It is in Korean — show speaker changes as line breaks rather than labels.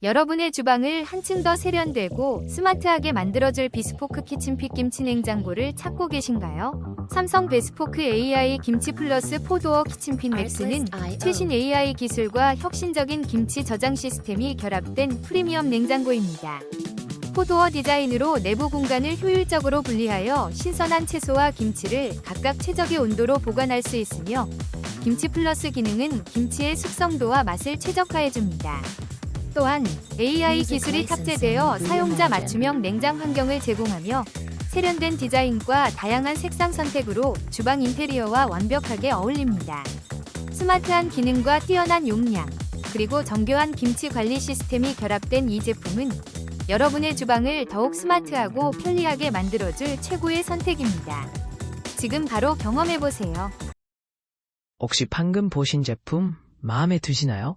여러분의 주방을 한층 더 세련되고 스마트하게 만들어줄 비스포크 키친핏 김치 냉장고를 찾고 계신가요? 삼성 베스포크 AI 김치 플러스 포도어 키친핏 맥스는 최신 AI 기술과 혁신적인 김치 저장 시스템이 결합된 프리미엄 냉장고입니다. 포도어 디자인으로 내부 공간을 효율적으로 분리하여 신선한 채소와 김치를 각각 최적의 온도로 보관할 수 있으며 김치 플러스 기능은 김치의 숙성도와 맛을 최적화해줍니다. 또한 AI 기술이 탑재되어 사용자 맞춤형 냉장 환경을 제공하며 세련된 디자인과 다양한 색상 선택으로 주방 인테리어와 완벽하게 어울립니다. 스마트한 기능과 뛰어난 용량, 그리고 정교한 김치 관리 시스템이 결합된 이 제품은 여러분의 주방을 더욱 스마트하고 편리하게 만들어줄 최고의 선택입니다. 지금 바로 경험해보세요.
혹시 방금 보신 제품 마음에 드시나요?